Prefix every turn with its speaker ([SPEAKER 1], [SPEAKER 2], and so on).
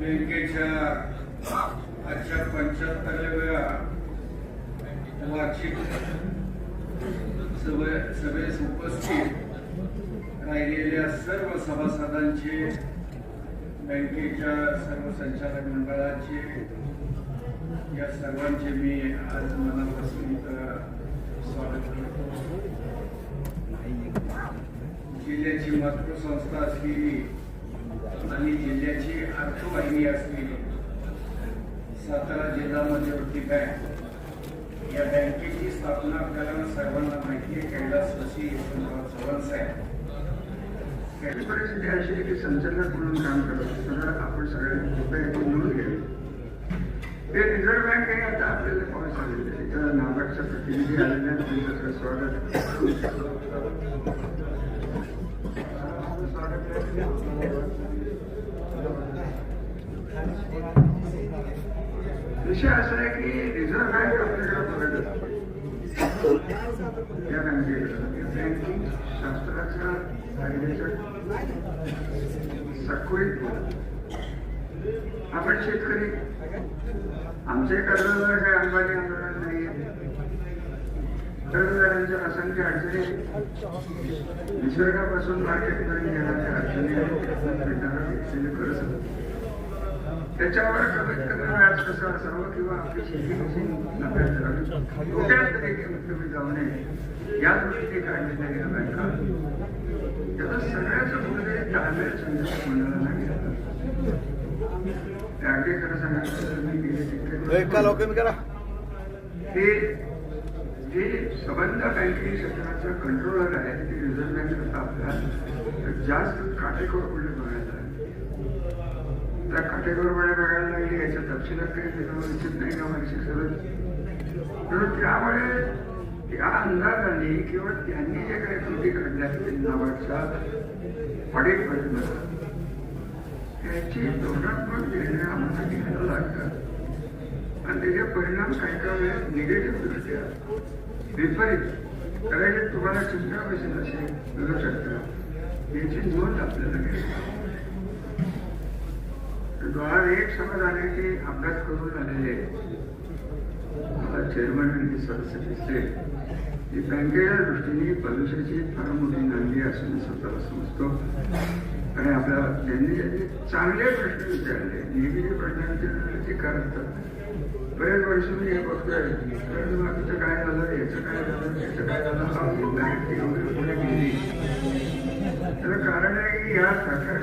[SPEAKER 1] बँकेच्या आजच्या पंच्याहत्तराव्या वार्षिक सभेस उपस्थित राहिलेल्या सर्व सभासदांचे बँकेच्या सर्व संचालक मंडळाचे या सर्वांचे मी आज मनापासून स्वागत करतो. जिल्ह्याची मातृसंस्था असलेली आणि जिल्ह्याची अर्थवाहिनी असलेली सातारा जिल्हा मध्यवर्ती बँक या बँकेची स्थापना आपल्याला सर्वांना माहिती आहे कैलासवासी यशवंतराव चव्हाण साहेब.
[SPEAKER 2] परिस्थिती अशी की संचालक म्हणून काम करत असताना आपण सगळ्यांनी कृपया याची नोंद घ्यावी रिझर्व्ह बँक आहे आता आपल्याला पाऊस आलेलं नाबार्डचा प्रतिनिधी स्वागत. विषय असा आहे की रिझर्व्ह बँक आपल्याकडे बघत असते. या बँकेकडे बँकिंग शास्त्राच्या कायद्याचा सखोलीत आपण शेतकरी. आमचे कर्जदार काही अंबानी आंदोलन नाही कर्जदारांच्या असंख्य अडचणी. निसर्गापासून मार्केटपर्यंत येणाऱ्या अडचणी आहेत. भेटणारं घेतलेलं कर्ज त्याच्यावर कमीत कमी व्याज कसं असावं किंवा आपली शेती कशी नफ्यात राहावी तोट्यात तरी कमीत कमी जाऊ नये. या दृष्टीने काढलेल्या या बँका त्याचा सगळ्याच कुठेतरी ताळमेळ संदेश मंडळाला गेला अगदी खरं सांगायचं तर मी गेले तिकडे
[SPEAKER 3] करा.
[SPEAKER 2] हे जे संबंध बँकिंग क्षेत्राचं कंट्रोलर आहे ते रिझर्व्ह बँक आपल्याला जास्त काटेकोरपणे बघायला आहे. त्या काटेकोरपणे बघायला लागली याच्या तपशिलात काही देणं इच्छित नाही का मानसिक सरळ म्हणून त्यामुळे त्या अंदाजाने किंवा त्यांनी जे काही कृती काढल्या असतील नावाच्या पडेपर्यंत त्याची धोरणात्मक निर्णय आम्हाला घ्यायला लागतात. आणि त्याचे परिणाम काही काही वेळेस निगेटिव्ह दृष्ट्या विपरीत. कदाचित तुम्हाला चिंता कशी असेल मिळू शकतं याची नोंद आपल्याला घ्यायला डोळा एक समाधानाचे अभ्यास करून आलेले मला चेअरमन आणि सदस्य दिसले की बँकेच्या दृष्टीने भविष्याची फार मोठी नांदी असं मी स्वतःला समजतो. आणि आपल्या त्यांनी ज्यांनी चांगले प्रश्न विचारले नेहमी जे प्रश्न विचारले ते करत बरेच वर्ष मी हे बघतोय. बाकीचं काय झालं याचं काय झालं याचं काय झालं हा बँक वगैरे कारण आहे की या सरकारच्या